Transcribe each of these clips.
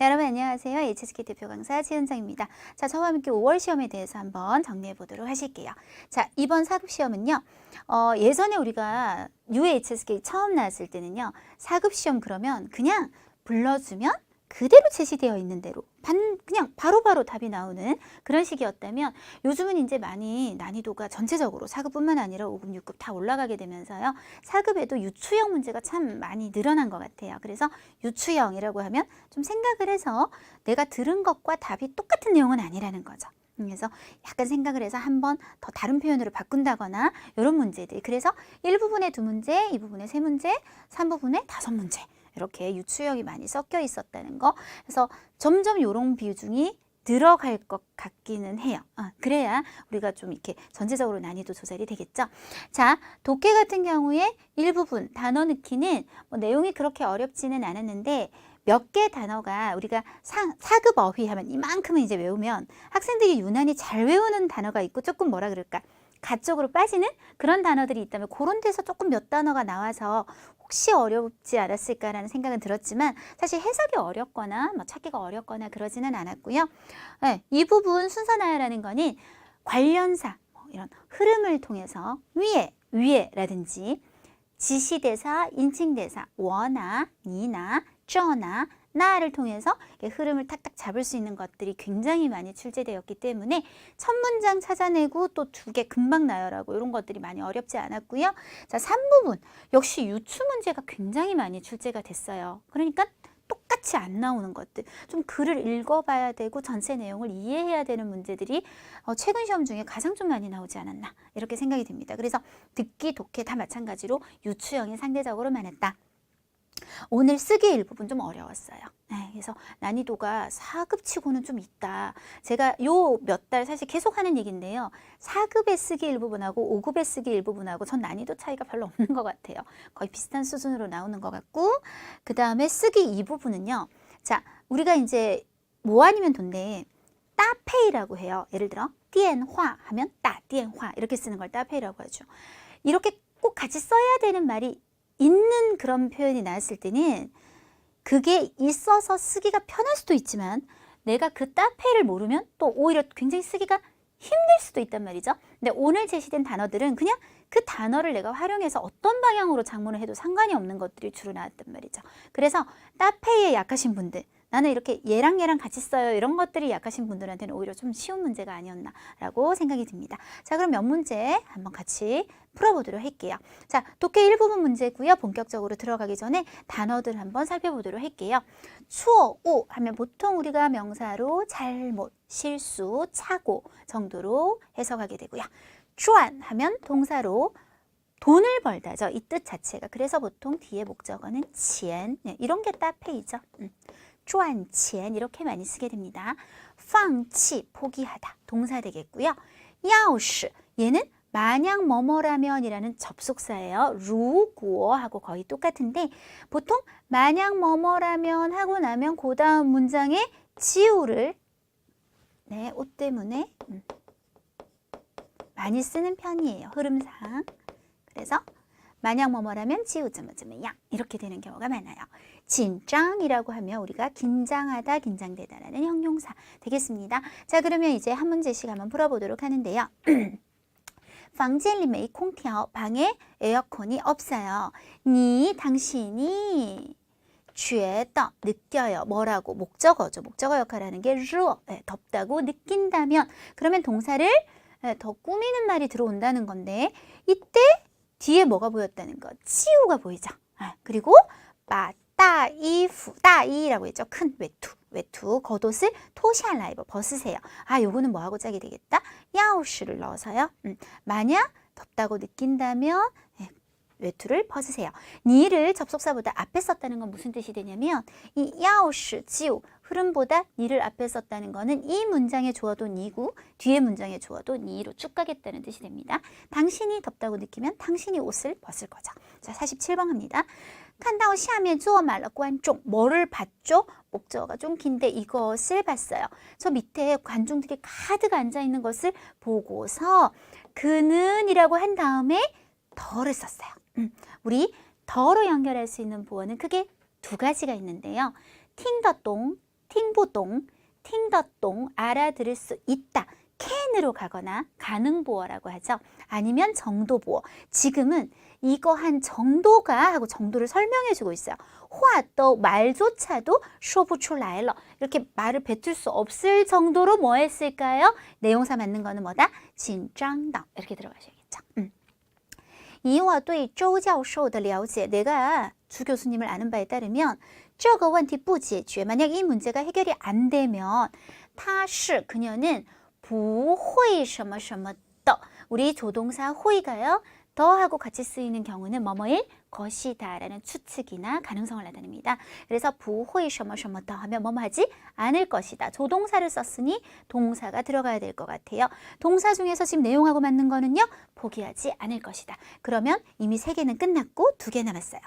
네, 여러분 안녕하세요. HSK 대표 강사 최은정입니다. 자, 저와 함께 5월 시험에 대해서 한번 정리해 보도록 하실게요. 자, 이번 사급 시험은요. 어, 예전에 우리가 UHSK 처음 나왔을 때는요. 사급 시험 그러면 그냥 불러주면 그대로 제시되어 있는 대로 반, 그냥 바로 바로 답이 나오는 그런 식이었다면 요즘은 이제 많이 난이도가 전체적으로 4급뿐만 아니라 5급, 6급 다 올라가게 되면서요. 4급에도 유추형 문제가 참 많이 늘어난 것 같아요. 그래서 유추형이라고 하면 좀 생각을 해서 내가 들은 것과 답이 똑같은 내용은 아니라는 거죠. 그래서 약간 생각을 해서 한 번 더 다른 표현으로 바꾼다거나 이런 문제들. 그래서 1부분에 두 문제, 2부분에 세 문제, 3부분에 다섯 문제. 이렇게 유추형이 많이 섞여 있었다는 거. 그래서 점점 이런 비중이 들어갈 것 같기는 해요. 아, 그래야 우리가 좀 이렇게 전체적으로 난이도 조절이 되겠죠. 자, 독해 같은 경우에 일부분 단어 넣기는 뭐 내용이 그렇게 어렵지는 않았는데 몇 개 단어가 우리가 사, 사급 어휘 하면 이만큼은 이제 외우면 학생들이 유난히 잘 외우는 단어가 있고 조금 뭐라 그럴까 가쪽으로 빠지는 그런 단어들이 있다면 그런 데서 조금 몇 단어가 나와서 혹시 어렵지 않았을까라는 생각은 들었지만 사실 해석이 어렵거나 뭐 찾기가 어렵거나 그러지는 않았고요. 네, 이 부분 순서 나열하는 거는 관련사 뭐 이런 흐름을 통해서 위에 위에라든지 지시대사, 인칭대사, 워나, 니나, 쩌나, 나를 통해서 흐름을 탁탁 잡을 수 있는 것들이 굉장히 많이 출제되었기 때문에 첫 문장 찾아내고 또 두 개 금방 나열하고 이런 것들이 많이 어렵지 않았고요. 자, 3부분 역시 유추 문제가 굉장히 많이 출제가 됐어요. 그러니까 똑같이 안 나오는 것들 좀 글을 읽어봐야 되고 전체 내용을 이해해야 되는 문제들이 어, 최근 시험 중에 가장 좀 많이 나오지 않았나 이렇게 생각이 듭니다. 그래서 듣기, 독해 다 마찬가지로 유추형이 상대적으로 많았다. 오늘 쓰기 일부분 좀 어려웠어요. 네, 그래서 난이도가 4급 치고는 좀 있다. 제가 요 몇 달 사실 계속 하는 얘기인데요. 4급의 쓰기 일부분하고 5급의 쓰기 일부분하고 전 난이도 차이가 별로 없는 것 같아요. 거의 비슷한 수준으로 나오는 것 같고 그 다음에 쓰기 이 부분은요. 자, 우리가 이제 뭐 아니면 돈데 따페이라고 해요. 예를 들어 띠엔화 하면 따, 띠엔화 이렇게 쓰는 걸 따페이라고 하죠. 이렇게 꼭 같이 써야 되는 말이 있는 그런 표현이 나왔을 때는 그게 있어서 쓰기가 편할 수도 있지만 내가 그 따페이를 모르면 또 오히려 굉장히 쓰기가 힘들 수도 있단 말이죠. 근데 오늘 제시된 단어들은 그냥 그 단어를 내가 활용해서 어떤 방향으로 작문을 해도 상관이 없는 것들이 주로 나왔단 말이죠. 그래서 따페이에 약하신 분들 나는 이렇게 얘랑 얘랑 같이 써요. 이런 것들이 약하신 분들한테는 오히려 좀 쉬운 문제가 아니었나라고 생각이 듭니다. 자, 그럼 몇 문제 한번 같이 풀어보도록 할게요. 자, 독해 일부분 문제고요. 본격적으로 들어가기 전에 단어들 한번 살펴보도록 할게요. 추어, 오 하면 보통 우리가 명사로 잘못, 실수, 착오 정도로 해석하게 되고요. 쭈안 하면 동사로 돈을 벌다죠. 이 뜻 자체가. 그래서 보통 뒤에 목적어는 치엔 네, 이런 게 따페이죠. 음. 赚钱 이렇게 많이 쓰게 됩니다. 放弃 포기하다 동사 되겠고요. 钥匙 얘는 만약 뭐뭐라면이라는 접속사예요. 如果 하고 거의 똑같은데 보통 만약 뭐뭐라면 하고 나면 그 다음 문장에 지우를 네, 옷 때문에 음, 많이 쓰는 편이에요. 흐름상. 그래서 만약 뭐뭐라면 지우점점점 양 이렇게 되는 경우가 많아요. 진짱이라고 하면 우리가 긴장하다, 긴장되다라는 형용사 되겠습니다. 자, 그러면 이제 한 문제씩 한번 풀어보도록 하는데요. 방젤리메이 콩티어 방에 에어컨이 없어요. 니 당신이 쥐에떠 느껴요. 뭐라고 목적어죠. 목적어 역할하는 게 르어 네, 덥다고 느낀다면 그러면 동사를 네, 더 꾸미는 말이 들어온다는 건데 이때 뒤에 뭐가 보였다는 거 치우가 보이죠. 아, 그리고 빠 따이후 따이라고 했죠. 큰 외투 외투 겉옷을 토시한 라이버 벗으세요. 아 요거는 뭐하고 짜게 되겠다. 야우슈를 넣어서요. 음, 만약 덥다고 느낀다면 네, 외투를 벗으세요. 니를 접속사보다 앞에 썼다는 건 무슨 뜻이 되냐면 이 야오슈 지우 흐름보다 니를 앞에 썼다는 거는 이 문장에 주어도 니고 뒤에 문장에 주어도 니로 쭉 가겠다는 뜻이 됩니다. 당신이 덥다고 느끼면 당신이 옷을 벗을 거죠. 자, 47번 합니다. 看到下面坐满了观众 뭐를 봤죠? 목적어가 좀 긴데 이것을 봤어요. 저 밑에 관중들이 가득 앉아 있는 것을 보고서 그는이라고 한 다음에 더를 썼어요. 음, 우리 더로 연결할 수 있는 보어는 크게 두 가지가 있는데요. 팅더동, 팅보동, 팅더동 알아들을 수 있다. can으로 가거나 가능보어라고 하죠. 아니면 정도보어. 지금은 이거 한 정도가 하고 정도를 설명해 주고 있어요. 화도 말조차도 说不出来了. 이렇게 말을 뱉을 수 없을 정도로 뭐 했을까요? 내용사 맞는 거는 뭐다? 紧张的 이렇게 들어가셔야겠죠. 음. 以我对周教授的了解, 내가 주 교수님을 아는 바에 따르면 这个问题不解决, 만약 이 문제가 해결이 안 되면 他是 그녀는 不会什么什么的 우리 조동사 호의가요. 더하고 같이 쓰이는 경우는 뭐뭐일 것이다 라는 추측이나 가능성을 나타냅니다. 그래서 부호의 什么什么더 하면 뭐뭐 하지 않을 것이다. 조동사를 썼으니 동사가 들어가야 될 것 같아요. 동사 중에서 지금 내용하고 맞는 거는요. 포기하지 않을 것이다. 그러면 이미 세 개는 끝났고 두 개 남았어요.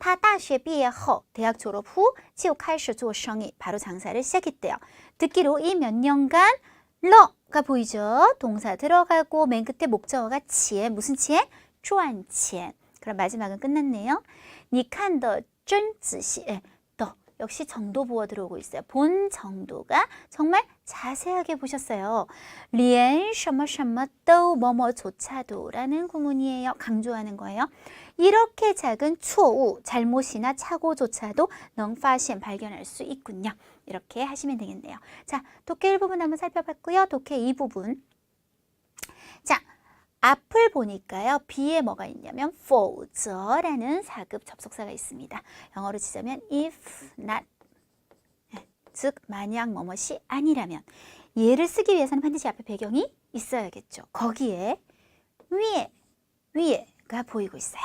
他大学毕业后 대학 졸업 후就开始做生意 바로 장사를 시작했대요. 듣기로 이 몇 년간 러가 보이죠? 동사 들어가고 맨 끝에 목적어가 치에 무슨 치에? 쪼안 치에 그럼 마지막은 끝났네요. 니칸더 쫀지시에 예, 더 역시 정도 부어 들어오고 있어요. 본 정도가 정말 자세하게 보셨어요. 리엔 셔머셔머또 뭐뭐조차도라는 구문이에요. 강조하는 거예요. 이렇게 작은 추오 잘못이나 착오조차도 넝파신 발견할 수 있군요. 이렇게 하시면 되겠네요. 자, 독해 1부분 한번 살펴봤고요. 독해 2부분. 자, 앞을 보니까요. B에 뭐가 있냐면 否则라는 4급 접속사가 있습니다. 영어로 치자면 if not 즉 만약 뭐뭇이 아니라면 얘를 쓰기 위해서는 반드시 앞에 배경이 있어야겠죠. 거기에 위에 위에가 보이고 있어요.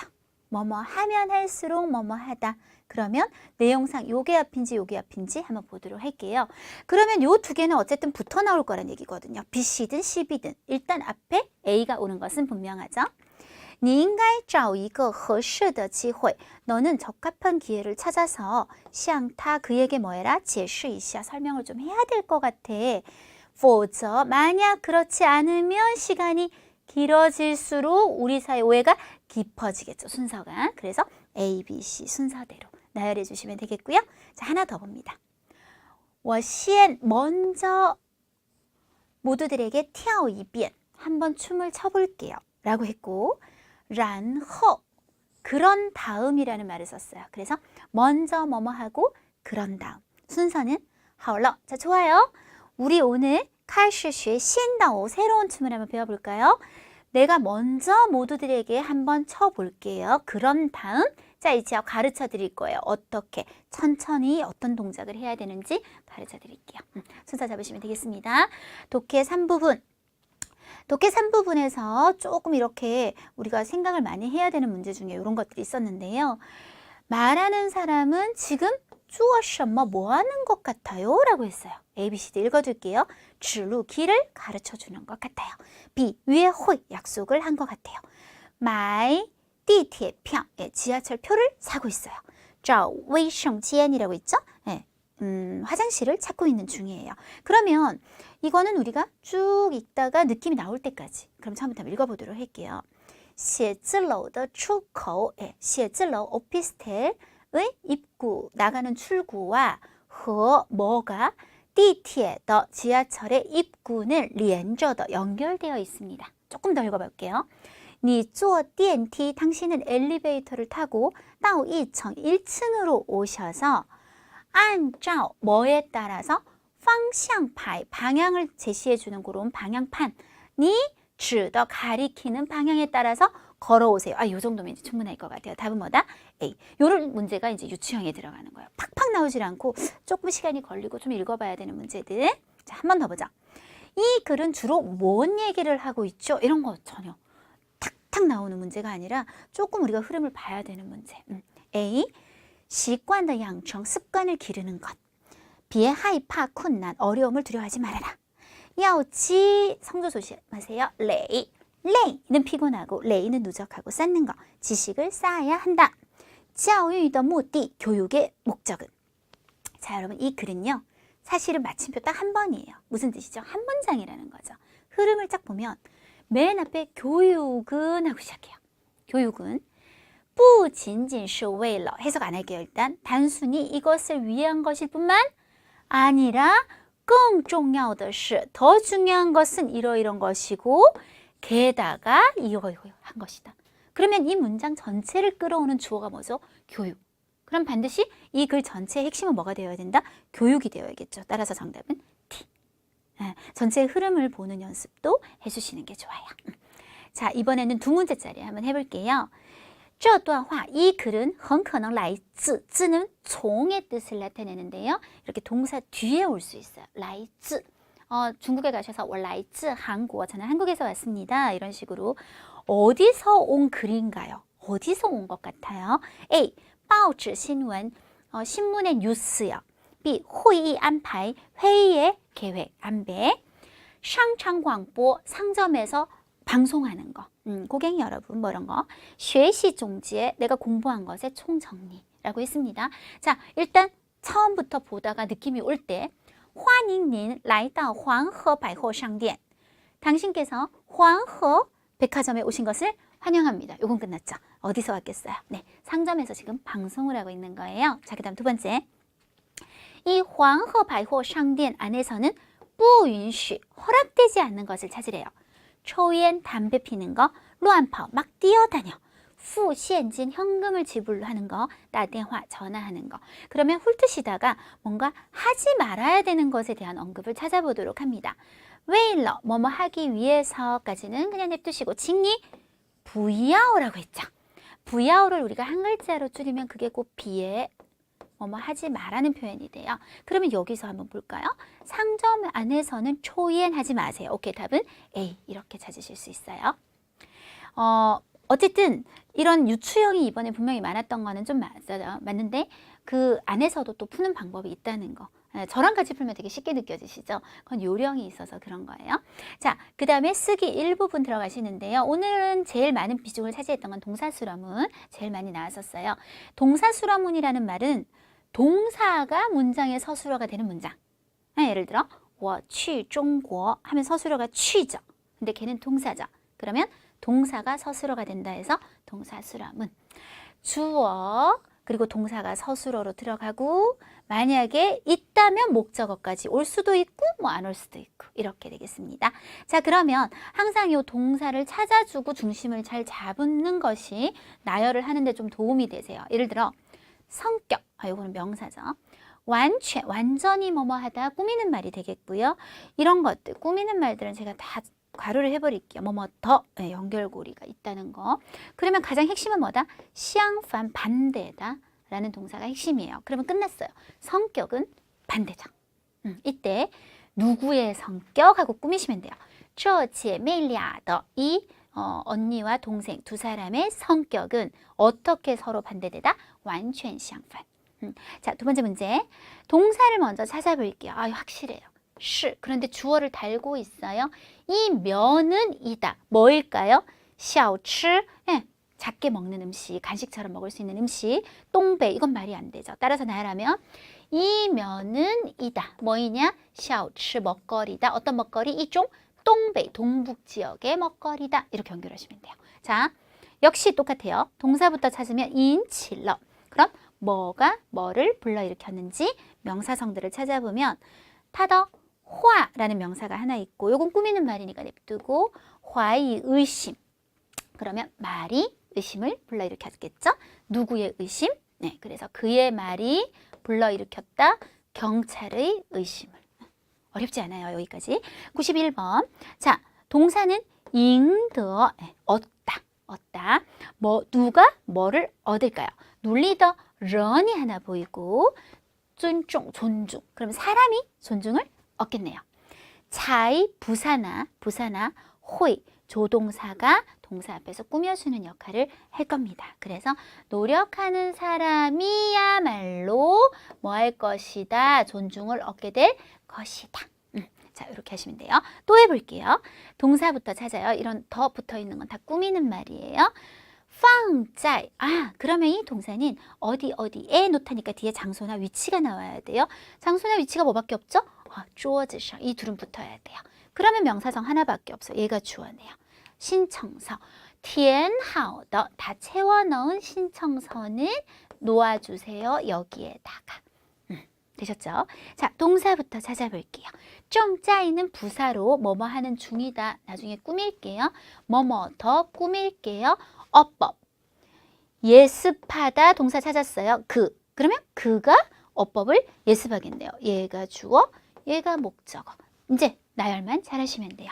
뭐뭐 하면 할수록 뭐뭐 하다. 그러면 내용상 요게 앞인지 요게 앞인지 한번 보도록 할게요. 그러면 요 두 개는 어쨌든 붙어 나올 거란 얘기거든요. B씨든 C비든 일단 앞에 A가 오는 것은 분명하죠. 你应该找一个合适的机会. 너는 적합한 기회를 찾아서 向他 그에게 뭐해라? 解释一下 설명을 좀 해야 될 것 같아. 否则 만약 그렇지 않으면 시간이 길어질수록 우리 사이 오해가 깊어지겠죠. 순서가. 그래서 A, B, C 순서대로 나열해 주시면 되겠고요. 자, 하나 더 봅니다. 워시엔 먼저 모두들에게 티아오 이비엔, 한번 춤을 춰볼게요. 라고 했고 란허 그런 다음이라는 말을 썼어요. 그래서 먼저 뭐뭐 하고 그런 다음 순서는 하울러. 자 좋아요. 우리 오늘 칼슈슈의 신다오 새로운 춤을 한번 배워볼까요? 내가 먼저 모두들에게 한번 쳐볼게요. 그런 다음 자, 이제 가르쳐 드릴 거예요. 어떻게 천천히 어떤 동작을 해야 되는지 가르쳐 드릴게요. 음, 순서 잡으시면 되겠습니다. 독해 3부분. 독해 3부분에서 조금 이렇게 우리가 생각을 많이 해야 되는 문제 중에 이런 것들이 있었는데요. 말하는 사람은 지금 주어셔 뭐, 뭐 하는 것 같아요? 라고 했어요. ABCD 읽어줄게요. 指路 길을 가르쳐 주는 것 같아요. B, 위에 홀 약속을 한 것 같아요. 买 地铁票 예, 지하철 표를 사고 있어요. 找卫生间이라고 있죠? 예, 음, 화장실을 찾고 있는 중이에요. 그러면 이거는 우리가 쭉 읽다가 느낌이 나올 때까지 그럼 처음부터 한번 읽어보도록 할게요. 写字楼的出口, 예, 写字楼 오피스텔의 입구, 나가는 출구와 和 뭐가 地铁的 지하철의 입구는 连着的 연결되어 있습니다. 조금 더 읽어볼게요. 你坐电梯 당신은 엘리베이터를 타고 到 2층 1층으로 오셔서 按照 뭐에 따라서 方向牌 방향을 제시해 주는 그런 방향판이 指的 가리키는 방향에 따라서 걸어오세요. 아, 요 정도면 이제 충분할 것 같아요. 답은 뭐다? A 이런 문제가 이제 유치형에 들어가는 거예요. 팍팍 나오질 않고 조금 시간이 걸리고 좀 읽어봐야 되는 문제들. 자, 한 번 더 보자. 이 글은 주로 뭔 얘기를 하고 있죠? 이런 거 전혀 탁탁 나오는 문제가 아니라 조금 우리가 흐름을 봐야 되는 문제. 음. A. 시관의 양청, 습관을 기르는 것. B의 하이파, 쿤난, 어려움을 두려워하지 말아라. 야오치, 성조 조심하세요. 레이. 레이는 피곤하고 레이는 누적하고 쌓는 거. 지식을 쌓아야 한다. 教育的目的 교육의 목적은 자 여러분 이 글은요. 사실은 마침표 딱 한 번이에요. 무슨 뜻이죠? 한 문장이라는 거죠. 흐름을 쫙 보면 맨 앞에 교육은 하고 시작해요. 교육은 不仅仅是为了 해석 안 할게요 일단 단순히 이것을 위한 것일 뿐만 아니라 更重要的是더 중요한 것은 이러이런 것이고 게다가 이거 이거 한 것이다. 그러면 이 문장 전체를 끌어오는 주어가 뭐죠? 교육. 그럼 반드시 이 글 전체의 핵심은 뭐가 되어야 된다? 교육이 되어야겠죠. 따라서 정답은 T. 아, 전체의 흐름을 보는 연습도 해주시는 게 좋아요. 음. 자, 이번에는 두 문제짜리 한번 해볼게요. 这段话, 이 글은 很可能来自, 自는 종의 뜻을 나타내는데요. 이렇게 동사 뒤에 올 수 있어요. 来自. 어, 중국에 가셔서 我来自 한국, 저는 한국에서 왔습니다. 이런 식으로 어디서 온 글인가요? 어디서 온 것 같아요? A. 报纸新闻, 어, 신문의 뉴스요. B. 会议安排, 회의의 계획, 안배. 商场广播, 상점에서 방송하는 거. 음, 고객 여러분, 뭐 이런 거. 学习总结, 내가 공부한 것의 총정리라고 했습니다. 자, 일단 처음부터 보다가 느낌이 올 때, 欢迎您来到黄河百货商店. 당신께서 黄河 백화점에 오신 것을 환영합니다. 요건 끝났죠. 어디서 왔겠어요? 네, 상점에서 지금 방송을 하고 있는 거예요. 자, 그 다음 두 번째. 이 황허 발호 상된 안에서는 뿌윤쉬, 허락되지 않는 것을 찾으래요. 초연 담배 피는 거, 루안파막 뛰어다녀. 후 현금 현금을 지불하는 거, 나대화 전화하는 거. 그러면 홀트시다가 뭔가 하지 말아야 되는 것에 대한 언급을 찾아보도록 합니다. 웨일러 뭐뭐 하기 위해서까지는 그냥 냅두시고 칭니 부야오라고 했죠. 부야오를 우리가 한 글자로 줄이면 그게 곧 비에 뭐뭐 하지 말라는 표현이 돼요. 그러면 여기서 한번 볼까요? 상점 안에서는 초이엔 하지 마세요. 오케이 답은 A 이렇게 찾으실 수 있어요. 어, 어쨌든 이런 유추형이 이번에 분명히 많았던 거는 좀 맞아요. 맞는데 그 안에서도 또 푸는 방법이 있다는 거. 예, 저랑 같이 풀면 되게 쉽게 느껴지시죠? 그건 요령이 있어서 그런 거예요. 자, 그 다음에 쓰기 일부분 들어가시는데요. 오늘은 제일 많은 비중을 차지했던 건 동사수라문 제일 많이 나왔었어요. 동사수라문이라는 말은 동사가 문장의 서술어가 되는 문장. 아, 예를 들어 我去中国 하면 서술어가 취죠. 근데 걔는 동사죠. 그러면 동사가 서술어가 된다 해서 동사 수라문. 주어 그리고 동사가 서술어로 들어가고 만약에 있다면 목적어까지 올 수도 있고 뭐 안 올 수도 있고 이렇게 되겠습니다. 자 그러면 항상 이 동사를 찾아주고 중심을 잘 잡는 것이 나열을 하는데 좀 도움이 되세요. 예를 들어 성격, 아 요거는 명사죠. 완全, 완전히 뭐뭐 하다 꾸미는 말이 되겠고요. 이런 것들, 꾸미는 말들은 제가 다 괄호를 해버릴게요. 뭐뭐 더 네, 연결고리가 있다는 거. 그러면 가장 핵심은 뭐다? 시향판 반대다 라는 동사가 핵심이에요. 그러면 끝났어요. 성격은 반대죠. 음, 이때 누구의 성격하고 꾸미시면 돼요. 저지의 메일리아더 이 어, 언니와 동생 두 사람의 성격은 어떻게 서로 반대되다? 완전 시향판. 음, 자, 두 번째 문제. 동사를 먼저 찾아볼게요. 아, 확실해요. 시 그런데 주어를 달고 있어요. 이 면은 이다. 뭐일까요? 샤오치 예, 작게 먹는 음식, 간식처럼 먹을 수 있는 음식, 똥배 이건 말이 안 되죠. 따라서 나열하면 이 면은 이다. 뭐이냐? 샤오치 먹거리다. 어떤 먹거리? 이종 똥배 동북 지역의 먹거리다. 이렇게 연결하시면 돼요. 자, 역시 똑같아요. 동사부터 찾으면 인칠러. 그럼 뭐가 뭐를 불러일으켰는지 명사성들을 찾아보면 타더 화라는 명사가 하나 있고 요건 꾸미는 말이니까 냅두고 화의 의심. 그러면 말이 의심을 불러일으켰겠죠? 누구의 의심? 네, 그래서 그의 말이 불러일으켰다. 경찰의 의심을. 어렵지 않아요. 여기까지. 91번. 자, 동사는 잉더 네, 얻다. 얻다. 뭐 누가 뭐를 얻을까요? 논리더 런이 하나 보이고 존중 존중. 그럼 사람이 존중을 얻겠네요. 차이 부사나 부사나 호이 조동사가 동사 앞에서 꾸며주는 역할을 할 겁니다. 그래서 노력하는 사람이야말로 뭐 할 것이다. 존중을 얻게 될 것이다. 음, 자, 이렇게 하시면 돼요. 또 해볼게요. 동사부터 찾아요. 이런 더 붙어 있는 건 다 꾸미는 말이에요. 放在 아, 그러면 이 동사는 어디 어디에 놓다니까 뒤에 장소나 위치가 나와야 돼요. 장소나 위치가 뭐밖에 없죠? 아, 桌子上 이 둘은 붙어야 돼요. 그러면 명사성 하나밖에 없어. 얘가 주어네요. 신청서 填好的 다 채워 넣은 신청서는 놓아주세요. 여기에다가. 음, 되셨죠? 자, 동사부터 찾아볼게요. 좀 짜이는 부사로 뭐뭐 하는 중이다. 나중에 꾸밀게요. 뭐뭐 더 꾸밀게요. 어법. 예습하다 동사 찾았어요. 그. 그러면 그가 어법을 예습하겠네요. 얘가 주어, 얘가 목적어. 이제 나열만 잘하시면 돼요.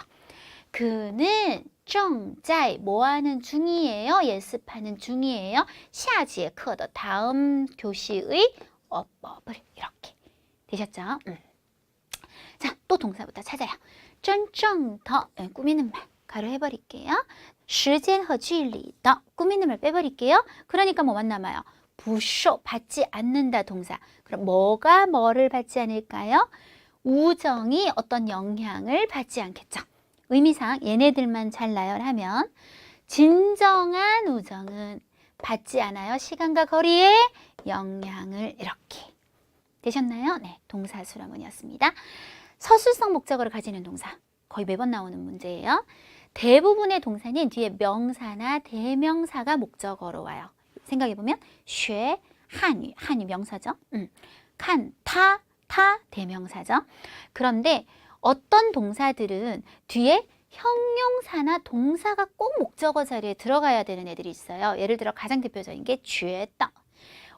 그는 정자이 뭐하는 중이에요? 연습하는 중이에요. 샤지의 커더 다음 교시의 어법을 이렇게 되셨죠? 음. 자, 또 동사부터 찾아요. 쩐쩡더 네, 꾸미는 말 가로 해버릴게요. 시간과距离더 꾸미는 말 빼버릴게요. 그러니까 뭐만 남아요? 부쇼 받지 않는다 동사. 그럼 뭐가 뭐를 받지 않을까요? 우정이 어떤 영향을 받지 않겠죠. 의미상 얘네들만 잘 나열하면 진정한 우정은 받지 않아요. 시간과 거리의 영향을 이렇게 되셨나요? 네, 동사 수라문이었습니다. 서술성 목적어를 가지는 동사 거의 매번 나오는 문제예요. 대부분의 동사는 뒤에 명사나 대명사가 목적어로 와요. 생각해 보면 쉐, 한유, 한유 명사죠. 음. 칸, 타, 타 대명사죠. 그런데 어떤 동사들은 뒤에 형용사나 동사가 꼭 목적어 자리에 들어가야 되는 애들이 있어요. 예를 들어 가장 대표적인 게 죄다.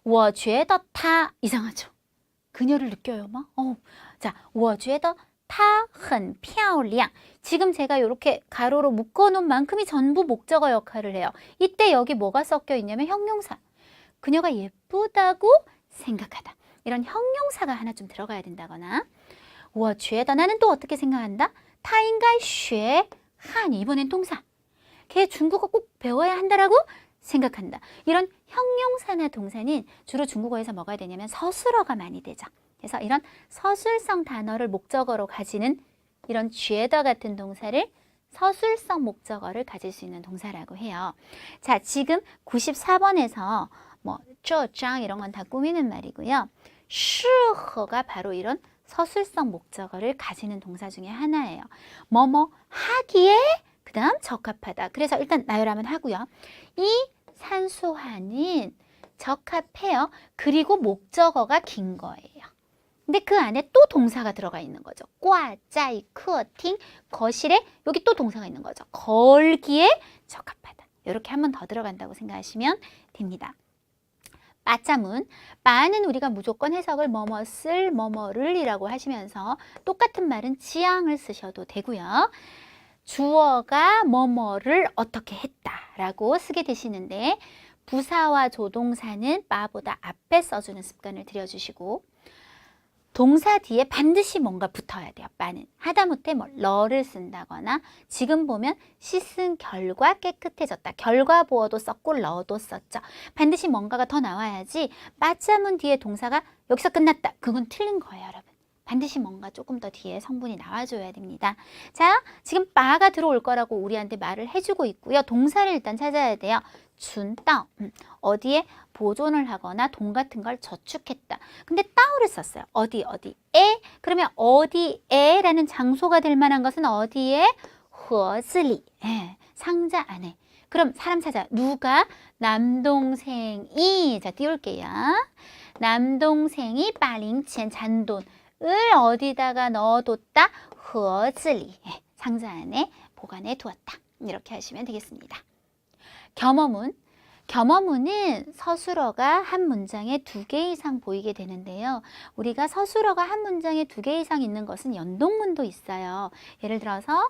我觉得他 이상하죠. 그녀를 느껴요, 막. 어. 자, 我觉得她很漂亮. 지금 제가 이렇게 가로로 묶어놓은 만큼이 전부 목적어 역할을 해요. 이때 여기 뭐가 섞여 있냐면 형용사. 그녀가 예쁘다고 생각하다. 이런 형용사가 하나 좀 들어가야 된다거나 우와 죄다 나는 또 어떻게 생각한다? 타인과의 쉐, 한 이번엔 동사 걔 중국어 꼭 배워야 한다라고 생각한다. 이런 형용사나 동사는 주로 중국어에서 뭐가 되냐면 서술어가 많이 되죠. 그래서 이런 서술성 단어를 목적어로 가지는 이런 쥐에다 같은 동사를 서술성 목적어를 가질 수 있는 동사라고 해요. 자, 지금 94번에서 뭐 초장 이런 건 다 꾸미는 말이고요. 슈허가 바로 이런 서술성 목적어를 가지는 동사 중에 하나예요. 뭐뭐 하기에 그 다음 적합하다. 그래서 일단 나열하면 하고요. 이 산소화는 적합해요. 그리고 목적어가 긴 거예요. 근데 그 안에 또 동사가 들어가 있는 거죠. 꽈, 짜이, 크어팅, 거실에 여기 또 동사가 있는 거죠. 걸기에 적합하다. 이렇게 한 번 더 들어간다고 생각하시면 됩니다. 빠짜문, 빠는 우리가 무조건 해석을 뭐뭐쓸, 뭐뭐를 이라고 하시면서 똑같은 말은 지향을 쓰셔도 되고요. 주어가 뭐뭐를 어떻게 했다 라고 쓰게 되시는데 부사와 조동사는 빠보다 앞에 써주는 습관을 들여주시고 동사 뒤에 반드시 뭔가 붙어야 돼요. 빠는 하다못해 뭐 러를 쓴다거나 지금 보면 씻은 결과 깨끗해졌다. 결과 보어도 썼고 러도 썼죠. 반드시 뭔가가 더 나와야지 빠자문 뒤에 동사가 여기서 끝났다. 그건 틀린 거예요, 여러분. 반드시 뭔가 조금 더 뒤에 성분이 나와줘야 됩니다. 자, 지금 빠가 들어올 거라고 우리한테 말을 해주고 있고요. 동사를 일단 찾아야 돼요. 준따 음, 어디에 보존을 하거나 돈 같은 걸 저축했다. 근데 따오를 썼어요. 어디 어디에 그러면 어디에라는 장소가 될 만한 것은 어디에 허즈리 예, 상자 안에. 그럼 사람 찾아 누가 남동생이 자 띄울게요. 남동생이 빠링첸 잔돈을 어디다가 넣어뒀다 허즈리 예, 상자 안에 보관해 두었다. 이렇게 하시면 되겠습니다. 겸어문. 겸어문은 서술어가 한 문장에 두 개 이상 보이게 되는데요. 우리가 서술어가 한 문장에 두 개 이상 있는 것은 연동문도 있어요. 예를 들어서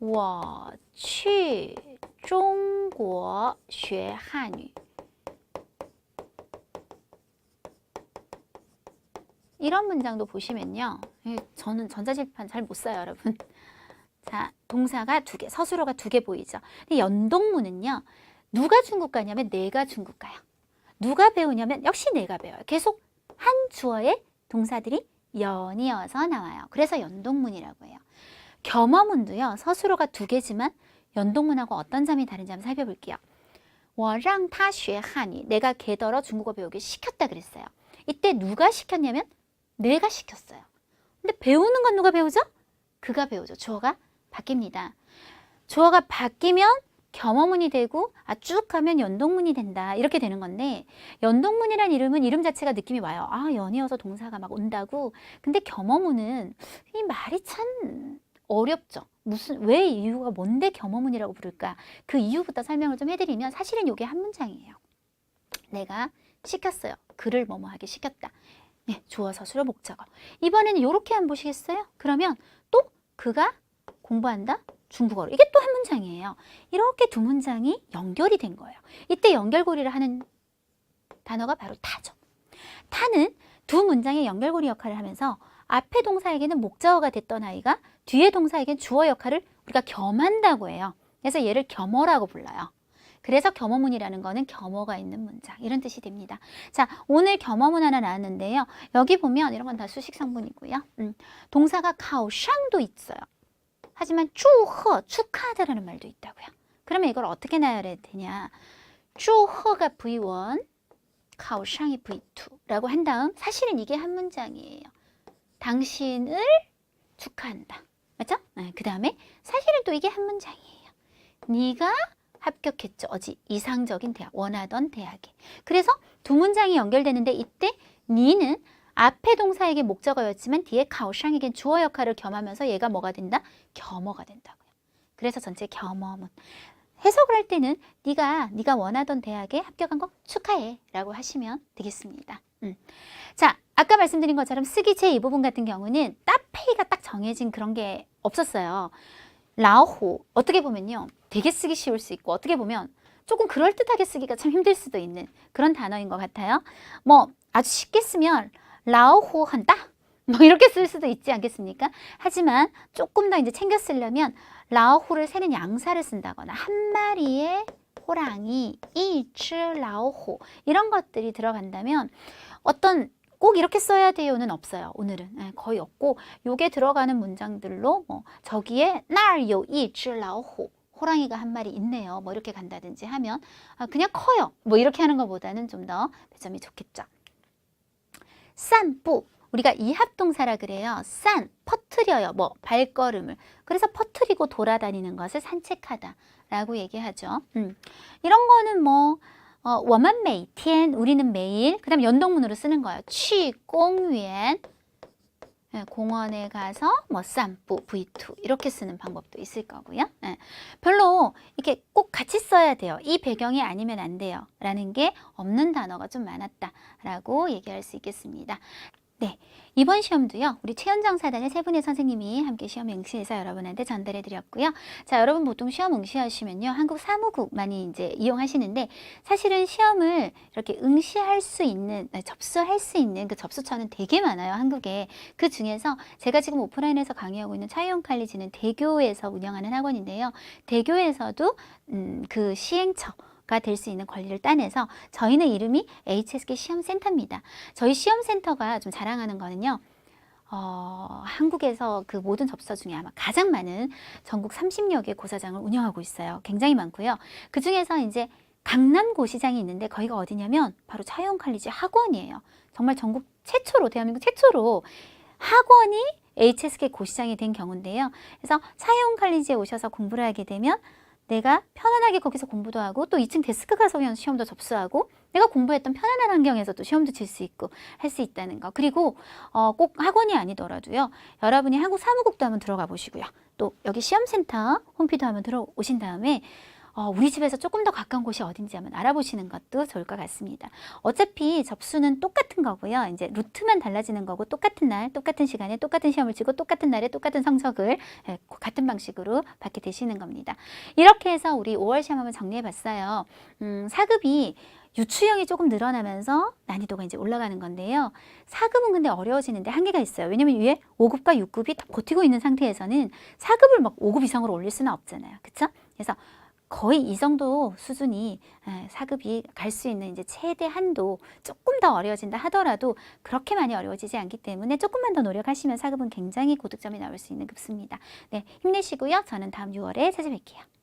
我去中国学汉语 이런 문장도 보시면요. 예, 저는 전자칠판 잘 못 써요, 여러분. 자, 동사가 두 개, 서술어가 두 개 보이죠. 근데 연동문은요. 누가 중국가냐면 내가 중국가요. 누가 배우냐면 역시 내가 배워요. 계속 한 주어에 동사들이 연이어서 나와요. 그래서 연동문이라고 해요. 겸어문도요. 서술어가 두 개지만 연동문하고 어떤 점이 다른지 한번 살펴볼게요. 我让他学汉语. 내가 걔더러 중국어 배우기 시켰다 그랬어요. 이때 누가 시켰냐면 내가 시켰어요. 근데 배우는 건 누가 배우죠? 그가 배우죠. 주어가 바뀝니다. 주어가 바뀌면 겸어문이 되고 아, 쭉 가면 연동문이 된다 이렇게 되는 건데 연동문이란 이름은 이름 자체가 느낌이 와요. 아 연이어서 동사가 막 온다고. 근데 겸어문은 이 말이 참 어렵죠. 무슨 왜 이유가 뭔데 겸어문이라고 부를까? 그 이유부터 설명을 좀 해드리면 사실은 이게 한 문장이에요. 내가 시켰어요. 글을 뭐뭐 하기 시켰다. 네, 주어 서술어 목적어. 이번에는 이렇게 한번 보시겠어요? 그러면 또 그가 공부한다. 중국어로. 이게 또 한 문장이에요. 이렇게 두 문장이 연결이 된 거예요. 이때 연결고리를 하는 단어가 바로 타죠. 타는 두 문장의 연결고리 역할을 하면서 앞에 동사에게는 목적어가 됐던 아이가 뒤에 동사에게는 주어 역할을 우리가 겸한다고 해요. 그래서 얘를 겸어라고 불러요. 그래서 겸어문이라는 거는 겸어가 있는 문장 이런 뜻이 됩니다. 자 오늘 겸어문 하나 나왔는데요. 여기 보면 이런 건 다 수식 성분이고요. 음, 동사가 가오샹도 있어요. 하지만 쭈허 축하하다라는 말도 있다고요. 그러면 이걸 어떻게 나열해야 되냐? 쭈허가 V1, 가오샹이 V2라고 한 다음 사실은 이게 한 문장이에요. 당신을 축하한다. 맞죠? 네, 그 다음에 사실은 또 이게 한 문장이에요. 네가 합격했죠. 어지 이상적인 대학, 원하던 대학에. 그래서 두 문장이 연결되는데 이때 니는 앞에 동사에게 목적어였지만 뒤에 가오샹에겐 주어 역할을 겸하면서 얘가 뭐가 된다? 겸어가 된다고요. 그래서 전체 겸어문. 해석을 할 때는 네가 네가 원하던 대학에 합격한 거 축하해 라고 하시면 되겠습니다. 음. 자, 아까 말씀드린 것처럼 쓰기 제 이 부분 같은 경우는 따페이가 딱 정해진 그런 게 없었어요. 라오호 어떻게 보면요, 되게 쓰기 쉬울 수 있고 어떻게 보면 조금 그럴듯하게 쓰기가 참 힘들 수도 있는 그런 단어인 것 같아요. 뭐 아주 쉽게 쓰면 라오호 한다. 뭐 이렇게 쓸 수도 있지 않겠습니까? 하지만 조금 더 이제 챙겨 쓰려면 라오호를 세는 양사를 쓴다거나 한 마리의 호랑이, 이츠 라오호 이런 것들이 들어간다면 어떤 꼭 이렇게 써야 돼요는 없어요. 오늘은 예, 거의 없고 요게 들어가는 문장들로 뭐 저기에 날요 이츠 라오호 호랑이가 한 마리 있네요. 뭐 이렇게 간다든지 하면 아, 그냥 커요. 뭐 이렇게 하는 것보다는 좀 더 배점이 좋겠죠. 산뿌 우리가 이합동사라 그래요. 산, 퍼트려요. 뭐 발걸음을. 그래서 퍼트리고 돌아다니는 것을 산책하다라고 얘기하죠. 음. 이런 거는 뭐 어, 워만 메이, 티엔 우리는 매일 그다음 연동문으로 쓰는 거예요. 취, 공유엔 공원에 가서 뭐 쌈부 V2 이렇게 쓰는 방법도 있을 거고요. 예, 별로 이렇게 꼭 같이 써야 돼요. 이 배경이 아니면 안 돼요. 라는 게 없는 단어가 좀 많았다라고 얘기할 수 있겠습니다. 네, 이번 시험도요. 우리 최현정 사단의 세 분의 선생님이 함께 시험 응시해서 여러분한테 전달해 드렸고요. 자, 여러분 보통 시험 응시하시면요. 한국 사무국 많이 이제 이용하시는데 사실은 시험을 이렇게 응시할 수 있는 아, 접수할 수 있는 그 접수처는 되게 많아요. 한국에. 그 중에서 제가 지금 오프라인에서 강의하고 있는 차이용 칼리지는 대교에서 운영하는 학원인데요. 대교에서도 음, 그 시행처 가 될 수 있는 권리를 따내서 저희는 이름이 HSK 시험센터입니다. 저희 시험센터가 좀 자랑하는 거는요. 어, 한국에서 그 모든 접수자 중에 아마 가장 많은 전국 30여 개 고사장을 운영하고 있어요. 굉장히 많고요. 그 중에서 이제 강남 고시장이 있는데 거기가 어디냐면 바로 차이용 칼리지 학원이에요. 정말 전국 최초로 대한민국 최초로 학원이 HSK 고시장이 된 경우인데요. 그래서 차이용 칼리지에 오셔서 공부를 하게 되면 내가 편안하게 거기서 공부도 하고 또 2층 데스크 가서 그냥 시험도 접수하고 내가 공부했던 편안한 환경에서 또 시험도 칠 수 있고 할 수 있다는 거. 그리고 어, 꼭 학원이 아니더라도요. 여러분이 한국 사무국도 한번 들어가 보시고요. 또 여기 시험센터 홈피도 한번 들어오신 다음에 어, 우리 집에서 조금 더 가까운 곳이 어딘지 한번 알아보시는 것도 좋을 것 같습니다. 어차피 접수는 똑같은 거고요. 이제 루트만 달라지는 거고 똑같은 날, 똑같은 시간에 똑같은 시험을 치고 똑같은 날에 똑같은 성적을 예, 같은 방식으로 받게 되시는 겁니다. 이렇게 해서 우리 5월 시험 한번 정리해 봤어요. 음, 사급이 유추형이 조금 늘어나면서 난이도가 이제 올라가는 건데요. 사급은 근데 어려워지는데 한계가 있어요. 왜냐면 위에 5급과 6급이 딱 버티고 있는 상태에서는 사급을 막 5급 이상으로 올릴 수는 없잖아요. 그쵸? 그래서 거의 이 정도 수준이 에, 사급이 갈 수 있는 이제 최대 한도 조금 더 어려워진다 하더라도 그렇게 많이 어려워지지 않기 때문에 조금만 더 노력하시면 사급은 굉장히 고득점이 나올 수 있는 급수입니다. 네, 힘내시고요. 저는 다음 6월에 찾아뵐게요.